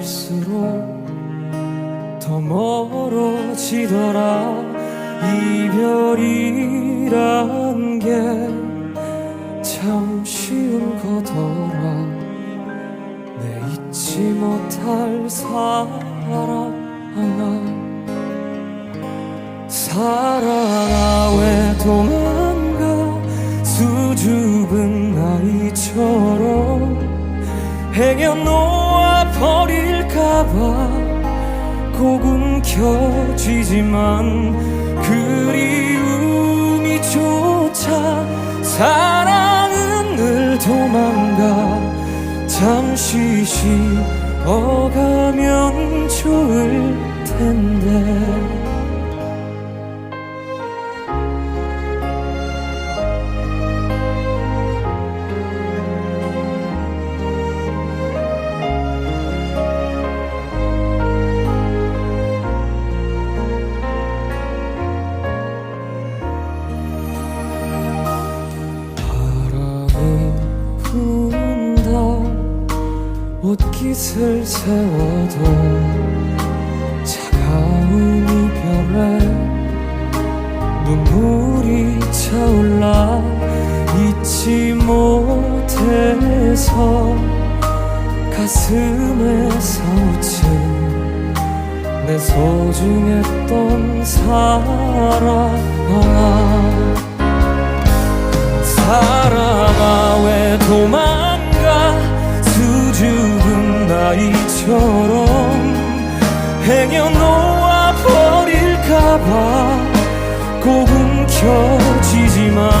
할수록 더 멀어지더라. 이별이란 게 참 쉬운 거더라. 내 잊지 못할 사랑아 사랑아 왜 도망가? 수줍은 아이처럼 행여 놓 아 버릴까봐. 곡은 켜지지만 그리움이 조차 사랑은 늘 도망가. 잠시 쉬어가면 좋을 텐데 옷깃을 세워도 차가운 이별에 눈물이 차올라 잊지 못해서 가슴에 사무친 내 소중했던 사랑아. 사랑아 왜 도망 나이처럼 행여놓아 버릴까봐 곡은 켜지지만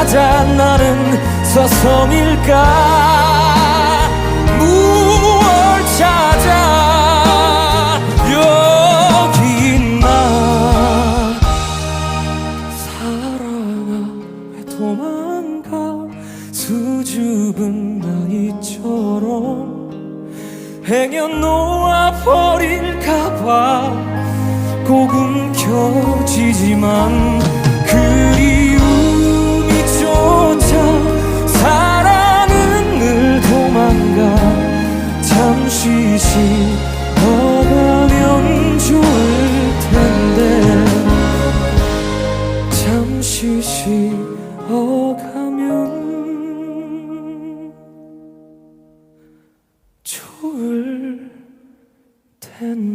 찾아 나는 서성일까? 무얼 찾아? 여기 있나? 사랑아 왜 도망가? 수줍은 나이처럼 행여 놓아 버릴까봐 곡은 켜지지만 그리 다시 돌아가면 좋을 텐데. 잠시 쉬어가면 좋을 텐데.